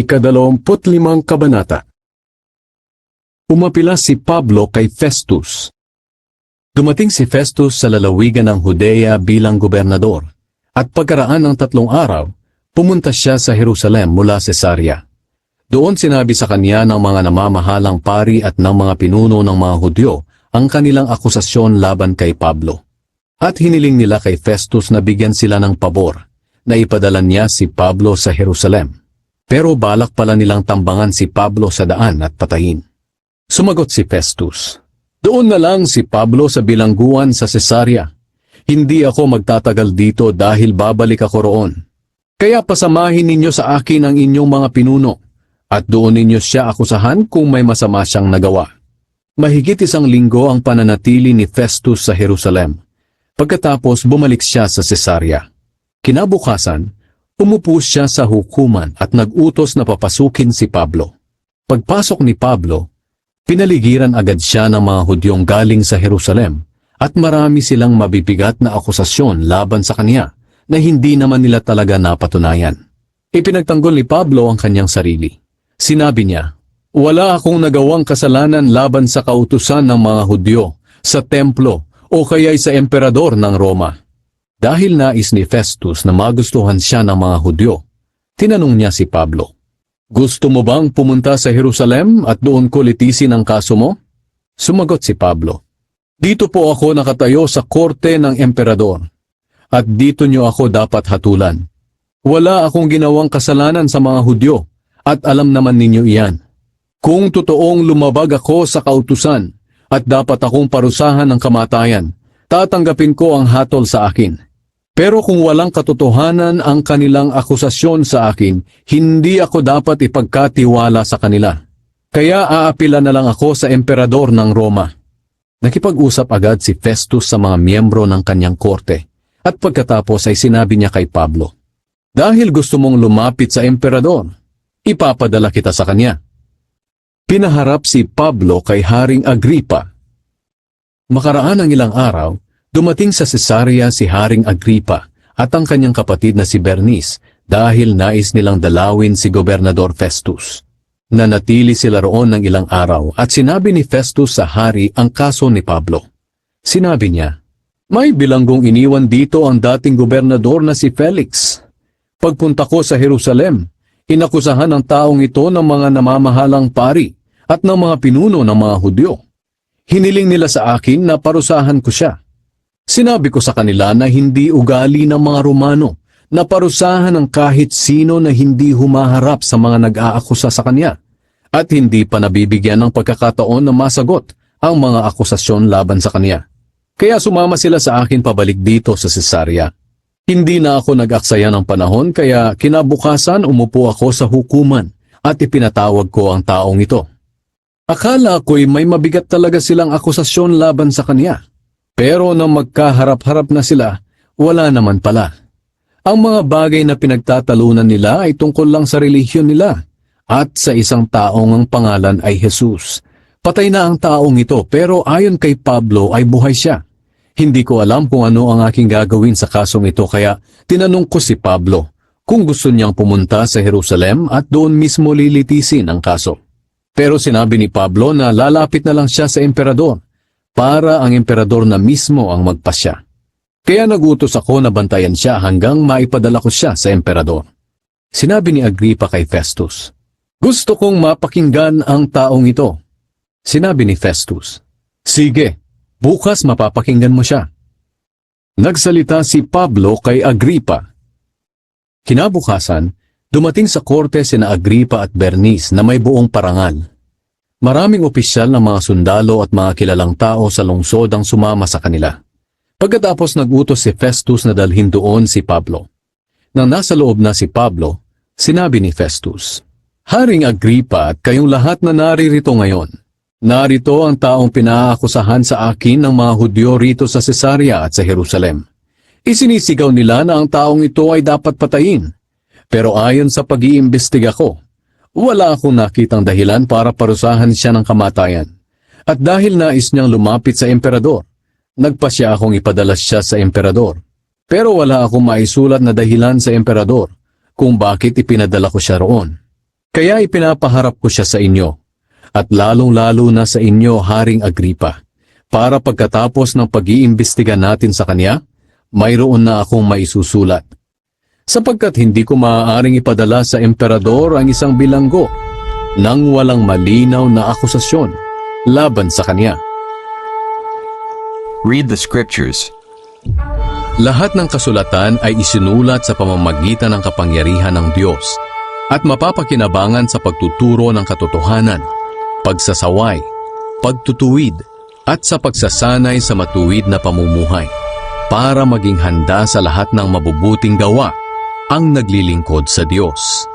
Ikadalawamput limang kabanata. Umapila si Pablo kay Festus. Dumating si Festus sa lalawigan ng Judea bilang gobernador, at pagkaraan ng tatlong araw, pumunta siya sa Jerusalem mula Cesarea. Doon sinabi sa kanya ng mga namamahalang pari at ng mga pinuno ng mga Hudyo ang kanilang akusasyon laban kay Pablo. At hiniling nila kay Festus na bigyan sila ng pabor, na ipadala niya si Pablo sa Jerusalem. Pero balak pala nilang tambangan si Pablo sa daan at patayin. Sumagot si Festus. Doon na lang si Pablo sa bilangguan sa Cesarea. Hindi ako magtatagal dito dahil babalik ako roon. Kaya pasamahin ninyo sa akin ang inyong mga pinuno at doon ninyo siya akusahan kung may masama siyang nagawa. Mahigit isang linggo ang pananatili ni Festus sa Jerusalem. Pagkatapos bumalik siya sa Cesarea. Kinabukasan, Umupo siya sa hukuman at nag-utos na papasukin si Pablo. Pagpasok ni Pablo, pinaligiran agad siya ng mga Hudyong galing sa Jerusalem at marami silang mabibigat na akusasyon laban sa kanya na hindi naman nila talaga napatunayan. Ipinagtanggol ni Pablo ang kanyang sarili. Sinabi niya, Wala akong nagawang kasalanan laban sa kautusan ng mga Hudyo, sa templo, o kaya'y sa emperador ng Roma. Dahil nais ni Festus na magustuhan siya ng mga Hudyo, tinanong niya si Pablo, Gusto mo bang pumunta sa Jerusalem at doon ko litisin ang kaso mo? Sumagot si Pablo, Dito po ako nakatayo sa korte ng emperador, at dito niyo ako dapat hatulan. Wala akong ginawang kasalanan sa mga Hudyo, at alam naman ninyo iyan. Kung totoong lumabag ako sa kautusan, at dapat akong parusahan ng kamatayan, tatanggapin ko ang hatol sa akin. Pero kung walang katotohanan ang kanilang akusasyon sa akin, hindi ako dapat ipagkatiwala sa kanila. Kaya aapila na lang ako sa emperador ng Roma. Nakipag-usap agad si Festus sa mga miyembro ng kanyang korte at pagkatapos ay sinabi niya kay Pablo, Dahil gusto mong lumapit sa emperador, ipapadala kita sa kanya. Pinaharap si Pablo kay Haring Agripa. Makaraan ng ilang araw, Dumating sa Cesarea si Haring Agripa at ang kanyang kapatid na si Bernice dahil nais nilang dalawin si Gobernador Festus. Nanatili sila roon ng ilang araw at sinabi ni Festus sa hari ang kaso ni Pablo. Sinabi niya, May bilanggong iniwan dito ang dating gobernador na si Felix. Pagpunta ko sa Jerusalem, inakusahan ng taong ito ng mga namamahalang pari at ng mga pinuno ng mga Hudyo. Hiniling nila sa akin na parusahan ko siya. Sinabi ko sa kanila na hindi ugali ng mga Romano na parusahan ng kahit sino na hindi humaharap sa mga nag-aakusa sa kanya at hindi pa nabibigyan ng pagkakataon na masagot ang mga akusasyon laban sa kanya. Kaya sumama sila sa akin pabalik dito sa Cesarea. Hindi na ako nag-aksaya ng panahon kaya kinabukasan umupo ako sa hukuman at ipinatawag ko ang taong ito. Akala ko'y may mabigat talaga silang akusasyon laban sa kanya. Pero nang magkaharap-harap na sila, wala naman pala. Ang mga bagay na pinagtatalunan nila ay tungkol lang sa relihiyon nila at sa isang taong ang pangalan ay Jesus. Patay na ang taong ito pero ayon kay Pablo ay buhay siya. Hindi ko alam kung ano ang aking gagawin sa kasong ito kaya tinanong ko si Pablo kung gusto niyang pumunta sa Jerusalem at doon mismo lilitisin ang kaso. Pero sinabi ni Pablo na lalapit na lang siya sa emperador para ang emperador na mismo ang magpasya. Kaya nagutos ako na bantayan siya hanggang maipadala ko siya sa emperador. Sinabi ni Agripa kay Festus, Gusto kong mapakinggan ang taong ito. Sinabi ni Festus, Sige, bukas mapapakinggan mo siya. Nagsalita si Pablo kay Agripa. Kinabukasan, dumating sa korte sina Agripa at Bernice na may buong parangal. Maraming opisyal ng mga sundalo at mga kilalang tao sa lungsod ang sumama sa kanila. Pagkatapos nagutos si Festus na dalhin doon si Pablo. Nang nasa loob na si Pablo, sinabi ni Festus, Haring Agripa at kayong lahat na naririto ngayon, narito ang taong pinaakusahan sa akin ng mga Hudyo rito sa Cesarea at sa Jerusalem. Isinisigaw nila na ang taong ito ay dapat patayin. Pero ayon sa pag-iimbestiga ko, wala akong nakitang dahilan para parusahan siya ng kamatayan. At dahil nais niyang lumapit sa emperador, nagpasya akong ipadala siya sa emperador. Pero wala akong maisulat na dahilan sa emperador kung bakit ipinadala ko siya roon. Kaya ipinapaharap ko siya sa inyo, at lalong-lalo na sa inyo, Haring Agripa, para pagkatapos ng pag-iimbestiga natin sa kanya, mayroon na akong maisusulat. Sapagkat hindi ko maaaring ipadala sa emperador ang isang bilanggo nang walang malinaw na akusasyon laban sa kanya. Read the scriptures. Lahat ng kasulatan ay isinulat sa pamamagitan ng kapangyarihan ng Diyos at mapapakinabangan sa pagtuturo ng katotohanan, pagsasaway, pagtutuwid, at sa pagsasanay sa matuwid na pamumuhay para maging handa sa lahat ng mabubuting gawa ang naglilingkod sa Diyos.